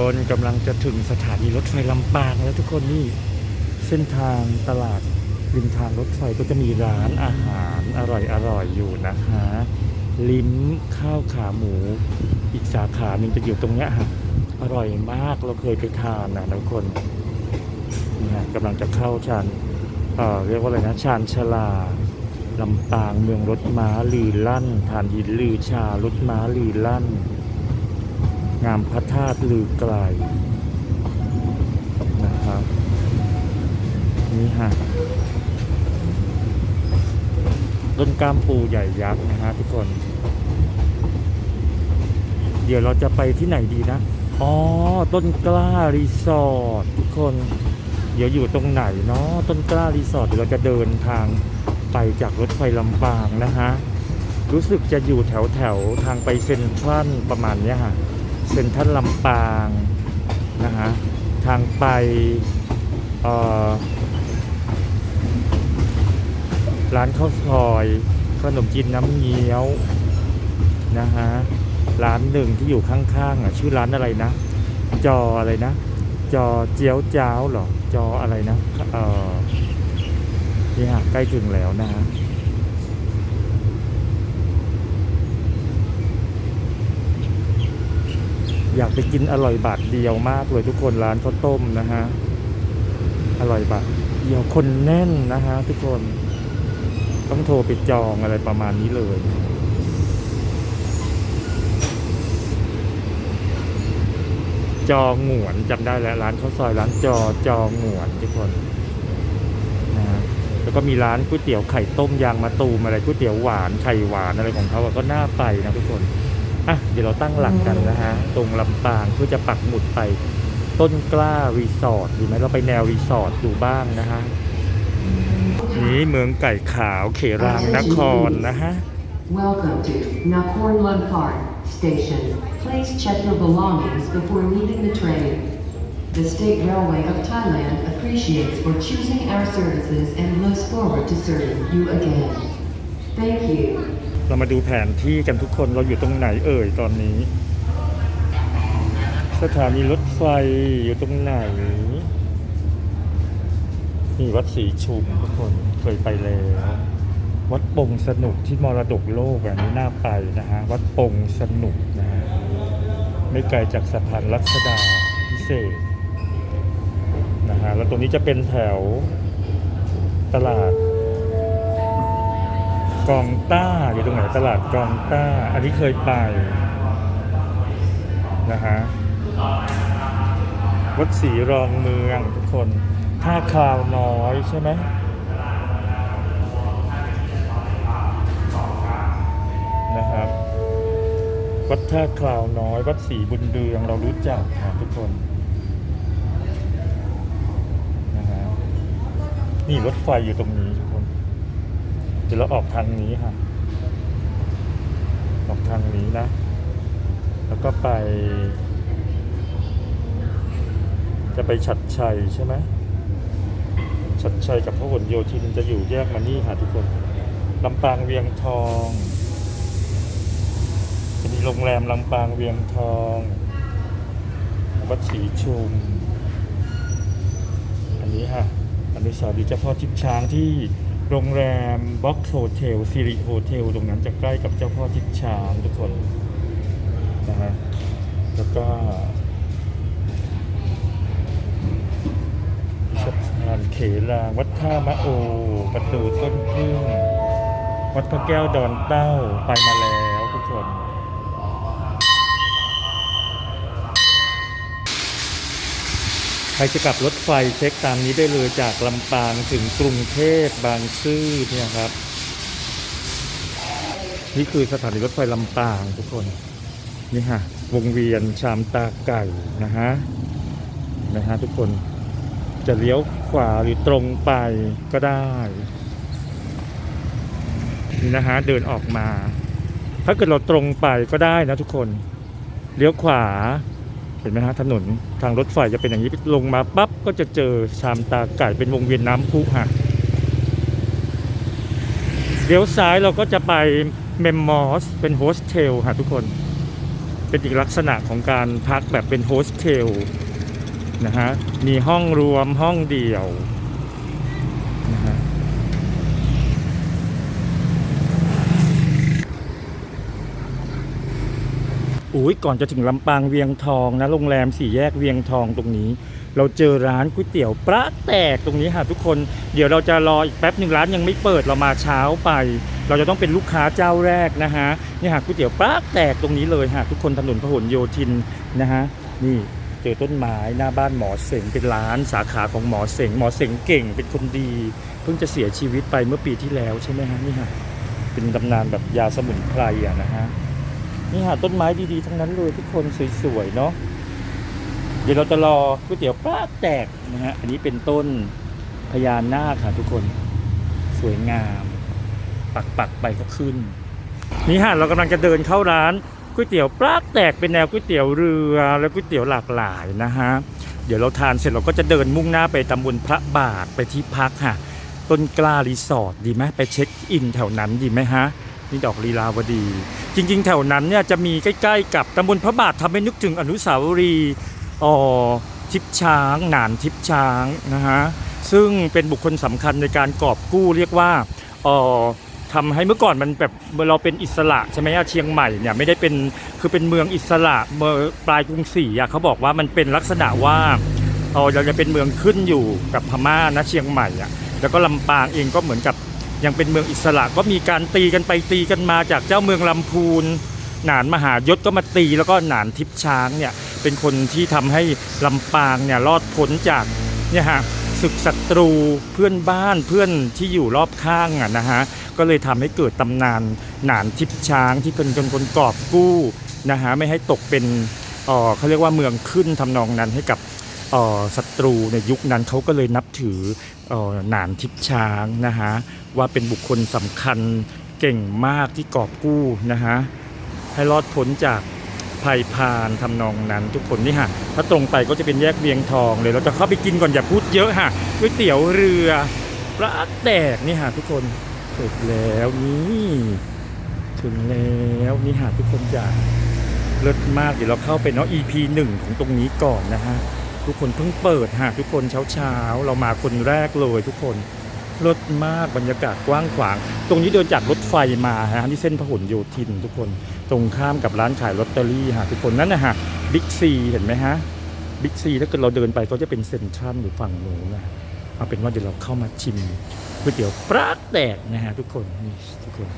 คนกำลังจะถึงสถานีรถไฟลำปางแล้วทุกคนนี่เส้นทางตลาดริมทางรถไฟก็จะมีร้านอาหารอร่อยๆอยู่นะฮะลิ้มข้าวขาหมู อีกสาขาหนึ่งจะอยู่ตรงเนี้ยฮะอร่อยมากเราเคยไปทานนะทุกคนนี่ฮะกำลังจะเข้าชานเอ่อเรียกว่าอะไรนะชานชลาลำปางเมืองรถม้าลีลั่นฐานหินลือชารถม้าลีลั่น งามพระธาตุลือไกลนะครับ นี่ฮะต้นกล้ามปูใหญ่ยักษ์นะฮะทุกคน เดี๋ยวเราจะไปที่ไหนดีนะ อ๋อ ต้นกล้ารีสอร์ททุกคน เดี๋ยวอยู่ตรงไหนเนาะต้นกล้ารีสอร์ทเดี๋ยวเราจะเดินทางไปจากรถไฟลำปางนะฮะ รู้สึกจะอยู่แถวแถวทางไปเซ็นทรัลประมาณเนี้ยฮะ เซ็นทรัลลำปางนะฮะทางไปร้านข้าวซอยขนมจีนน้ำเงี้ยวนะฮะร้านหนึ่งที่อยู่ข้างๆอะชื่อร้านอะไรนะ จออะไรนะ จอเจียวจ้าวหรอจออะไรนะเออนี่ฮะใกล้ถึงแล้วนะฮะ อยากไปกินอร่อยบาทเดียวมากเลยทุกคนร้านข้าวต้มนะฮะ อร่อยบาทเดียวคนแน่นนะฮะทุกคน ต้องโทรไปจองอะไรประมาณนี้เลยจอหงวนจำได้แล้วร้านข้าวซอยร้านจอจอหงวนทุกคนนะแล้วก็มีร้านก๋วยเตี๋ยวไข่ต้มยางมะตูมอะไรก๋วยเตี๋ยวหวานไข่หวานอะไรของเขาอะก็น่าไปนะทุกคน อะเดี๋ยวเราตั้งหลักกันนะฮะ ตรงลำปางเพื่อจะปักหมุดไปต้นกล้ารีสอร์ทดีไหมเราไปแนวรีสอร์ทดูบ้างนะฮะ นี่เมืองไก่ขาวเขรางนครนะฮะ Welcome to Nakhon l u m p h a r Station. Please check your belongings before leaving the train. The State Railway of Thailand appreciates for choosing our services and looks forward to serving you again. Thank you. เรามาดูแผนที่กันทุกคนเราอยู่ตรงไหนเอ่ยตอนนี้ สถานีรถไฟอยู่ตรงไหนนี่วัดศรีชุมทุกคนเคยไปแล้ววัดปงสนุกที่มรดกโลกอันนี้น่าไปนะฮะวัดปงสนุกนะฮะไม่ไกลจากสะพานรัชดาพิเศษนะฮะแล้วตรงนี้จะเป็นแถวตลาด กองต้าอยู่ตรงไหนตลาดกองต้า อันนี้เคยไปนะฮะวัดศรีรองเมืองทุกคนท่าคราวน้อยใช่ไหมนะครับ วัดท่าคราวน้อย วัดศรีบุญเดืองเรารู้จักนะทุกคนนะฮะนี่รถไฟอยู่ตรงนี้ทุกคน เดี๋ยวเราออกทางนี้ค่ะ ออกทางนี้นะ แล้วก็ไป จะไปฉัดชัยใช่ไหมฉัดชัยกับพหลโยธินจะอยู่แยกมานี่ค่ะทุกคนลำปางเวียงทองจะมีโรงแรมลำปางเวียงทองวัดศรีชุม อันนี้ค่ะอนุสาวรีย์เจ้าพ่อทิพช้างที่ โรงแรมบ็อกโฮเทลซิริโฮเทลตรงนั้นจะใกล้กับเจ้าพ่อทิพช้างทุกคนนะฮะแล้วก็สะพานเขลางวัดท่ามะโอ ประตูต้นพึ่งวัดพระแก้วดอนเต้าไปมาแล้ว ใครจะกลับรถไฟเช็คตามนี้ได้เลยจากลำปางถึงกรุงเทพบางซื่อเนี่ยครับ นี่คือสถานีรถไฟลำปางทุกคน นี่ฮะวงเวียนชามตาไก่นะฮะนะฮะทุกคนจะเลี้ยวขวาหรือตรงไปก็ได้นี่นะฮะเดินออกมา ถ้าเกิดเราตรงไปก็ได้นะทุกคน เลี้ยวขวา เห็นไหมฮะถนนทางรถไฟจะเป็นอย่างนี้ลงมาปั๊บก็จะเจอชามตาไก่เป็นวงเวียนน้ำพุฮะเดี๋ยวซ้ายเราก็จะไปเมมมอสเป็นโฮสเทลฮะทุกคน เป็นอีกลักษณะของการพักแบบเป็นโฮสเทลนะฮะมีห้องรวมห้องเดี่ยวนะฮะ อุ้ยก่อนจะถึงลำปางเวียงทองนะโรงแรมสี่แยกเวียงทองตรงนี้ เราเจอร้านก๋วยเตี๋ยวปลาแตกตรงนี้ค่ะทุกคนเดี๋ยวเราจะรออีกแป๊บหนึ่งร้านยังไม่เปิดเรามาเช้าไป เราจะต้องเป็นลูกค้าเจ้าแรกนะฮะนี่ค่ะก๋วยเตี๋ยวปลาแตกตรงนี้เลยค่ะทุกคนถนนพหลโยธินนะฮะนี่เจอต้นไม้หน้าบ้านหมอเสงเป็นร้านสาขาของหมอเสงหมอเสงเก่งเป็นคนดี เพิ่งจะเสียชีวิตไปเมื่อปีที่แล้วใช่ไหมฮะนี่ค่ะเป็นตำนานแบบยาสมุนไพรอะนะฮะ นี่หาต้นไม้ดีๆ ทั้งนั้นเลยทุกคนสวยๆเนาะเดี๋ยวเราจะรอก๋วยเตี๋ยวปลาแตกนะฮะอันนี้เป็นต้นพญานาคค่ะทุกคนสวยงาม ปักปักๆไปก็ขึ้น นี่ฮะเรากำลังจะเดินเข้าร้านก๋วยเตี๋ยวปลาแตกเป็นแนวก๋วยเตี๋ยวเรือและก๋วยเตี๋ยวหลากหลายนะฮะเดี๋ยวเราทานเสร็จเราก็จะเดินมุ่งหน้าไปตำบลพระบาทไปที่พักค่ะต้นกล้ารีสอร์ทดีไหมไปเช็คอินแถวนั้นดีไหมฮะ นี่ดอกลีลาวดี จริง ๆ แถวนั้นเนี่ยจะมีใกล้ๆกับตำบลพระบาททำให้นึกถึงอนุสาวรีย์อ๋อทิพช้างหนานทิพช้างนะฮะซึ่งเป็นบุคคลสำคัญในการกอบกู้เรียกว่าอ๋อทำให้เมื่อก่อนมันแบบเราเป็นอิสระใช่ไหมอะเชียงใหม่เนี่ยไม่ได้เป็นคือเป็นเมืองอิสระเมื่อปลายกรุงศรีอะเขาบอกว่ามันเป็นลักษณะว่าอเราจะเป็นเมืองขึ้นอยู่กับพม่านะเชียงใหม่อะแล้วก็ลำปางเองก็เหมือนกับ ยังเป็นเมืองอิสระก็มีการตีกันไปตีกันมาจากเจ้าเมืองลำพูนหนานมหายศก็มาตีแล้วก็หนานทิพช้างเนี่ยเป็นคนที่ทำให้ลำปางเนี่ยรอดพ้นจากเนี่ยฮะศึกศัตรูเพื่อนบ้านเพื่อนที่อยู่รอบข้างอะนะฮะก็เลยทำให้เกิดตำนานหนานทิพช้างที่เป็นคนคนกอบกู้นะฮะไม่ให้ตกเป็นอ่อเขาเรียกว่าเมืองขึ้นทำนองนั้นให้กับ ศัตรูในยุคนั้นเขาก็เลยนับถืออหนานทิพช้างนะฮะว่าเป็นบุคคลสำคัญเก่งมากที่กอบกู้นะฮะให้รอดพ้นจากภัยพานทำนองนั้นทุกคนนี่ฮะถ้าตรงไปก็จะเป็นแยกเวียงทองเลยเราจะเข้าไปกินก่อนอย่าพูดเยอะฮะก๋วยเตี๋ยวเรือปลาแตกนี่ฮะทุกคนถึงแล้วนี่ถึงแล้วนี่ฮะทุกคนจะเลิศมากเดี๋ยวเราเข้าไปเนาะ EP หนึ่งของตรงนี้ก่อนนะฮะ ทุกคนเพิ่งเปิดฮะทุกคนเช้าเช้าๆ เรามาคนแรกเลยทุกคนรถมากบรรยากาศกว้างขวาง ตรงนี้เดินจากรถไฟมาฮะที่เส้นพหลโยธินทุกคนตรงข้ามกับร้านขายลอตเตอรี่ฮะทุกคนนั่นนะฮะบิ๊กซีเห็นไหมฮะบิ๊กซีถ้าเกิดเราเดินไปก็จะเป็นเซ็นทรัลอยู่ฝั่งโน้นนะเอาเป็นว่าเดี๋ยวเราเข้ามาชิมก๋วยเตี๋ยวปลาแตกนะฮะทุกคนนี่ทุกคน